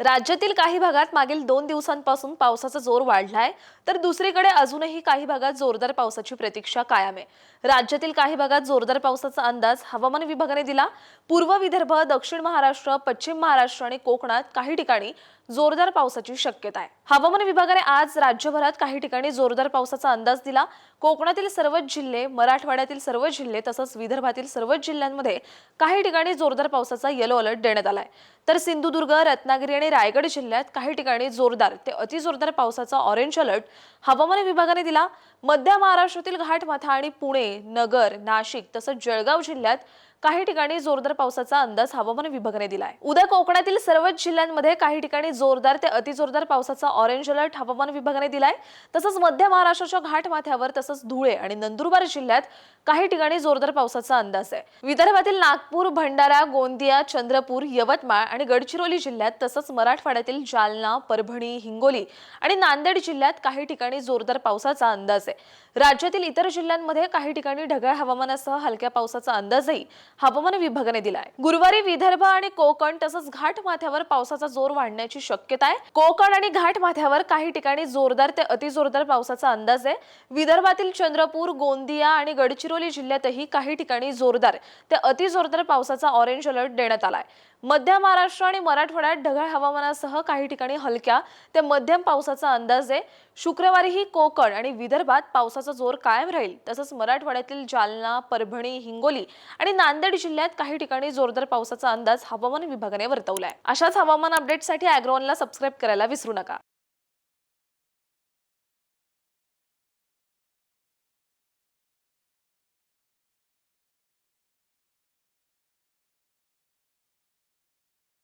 राज्यातील काही भागात मागील दोन दिवसांपासून पावसाचा जोर वाढलाय तर दुसरीकडे अजूनही काही भागात जोरदार पावसाची प्रतीक्षा कायम आहे. राज्यातील काही भागात जोरदार पावसाचा अंदाज हवामान विभागाने दिला. पूर्व विदर्भ दक्षिण महाराष्ट्र पश्चिम महाराष्ट्र आणि कोकणात काही ठिकाणी जोरदार पावसाची शक्यता आहे. हवामान विभागाने आज राज्यभरात काही ठिकाणी जोरदार पावसाचा अंदाज दिला. कोकणातील सर्वच जिल्हे मराठवाड्यातील सर्व जिल्हे तसंच विदर्भातील सर्वच जिल्ह्यांमध्ये काही ठिकाणी जोरदार पावसाचा येलो अलर्ट देण्यात आलाय. तर सिंधुदुर्ग रत्नागिरी आणि रायगड जिल्ह्यात काही ठिकाणी जोरदार ते अतिजोरदार पावसाचा ऑरेंज अलर्ट हवामान विभागाने दिला. मध्य महाराष्ट्रातील घाटमाथा आणि पुणे नगर नाशिक तसंच जळगाव जिल्ह्यात काही ठिकाणी जोरदार पावसाचा अंदाज हवामान विभागाने दिलाय. उद्या कोकणातील सर्वच जिल्ह्यांमध्ये काही ठिकाणी जोरदार ते अतिजोरदार पावसाचा ऑरेंज अलर्ट हवामान विभागाने दिलाय. तसंच मध्य महाराष्ट्राच्या घाटमाथ्यावर तसंच धुळे आणि नंदुरबार जिल्ह्यात काही ठिकाणी जोरदार पावसाचा अंदाज आहे. विदर्भातील नागपूर भंडारा गोंदिया चंद्रपूर यवतमाळ आणि गडचिरोली जिल्ह्यात तसंच मराठवाड्यातील जालना परभणी हिंगोली आणि नांदेड जिल्ह्यात काही ठिकाणी जोरदार पावसाचा अंदाज आहे. राज्यातील इतर जिल्ह्यांमध्ये काही ठिकाणी ढगाळ हवामानासह हलक्या पावसाचा अंदाजही हवामान विभागाने दिलाय. गुरुवारी विदर्भ आणि कोकण तसंच घाट माथ्यावर पावसाचा जोर वाढण्याची शक्यता आहे. कोकण आणि घाट माथ्यावर काही ठिकाणी जोरदार ते अतिजोरदार पावसाचा अंदाज आहे. विदर्भातील चंद्रपूर गोंदिया आणि गडचिरोली जिल्ह्यातही काही ठिकाणी जोरदार ते अतिजोरदार पावसाचा ऑरेंज अलर्ट देण्यात आलाय. मध्य महाराष्ट्र आणि मराठवाड्यात ढगाळ हवामानासह काही ठिकाणी हलक्या ते मध्यम पावसाचा अंदाज आहे. शुक्रवारीही कोकण आणि विदर्भात पावसाचा जोर कायम राहील. तसंच मराठवाड्यातील जालना परभणी हिंगोली आणि नांदेड जिल्ह्यात काही ठिकाणी जोरदार पावसाचा अंदाज हवामान विभागाने वर्तवलाय. अशाच हवामान अपडेटसाठी अॅग्रोनला सबस्क्राईब करायला विसरू नका.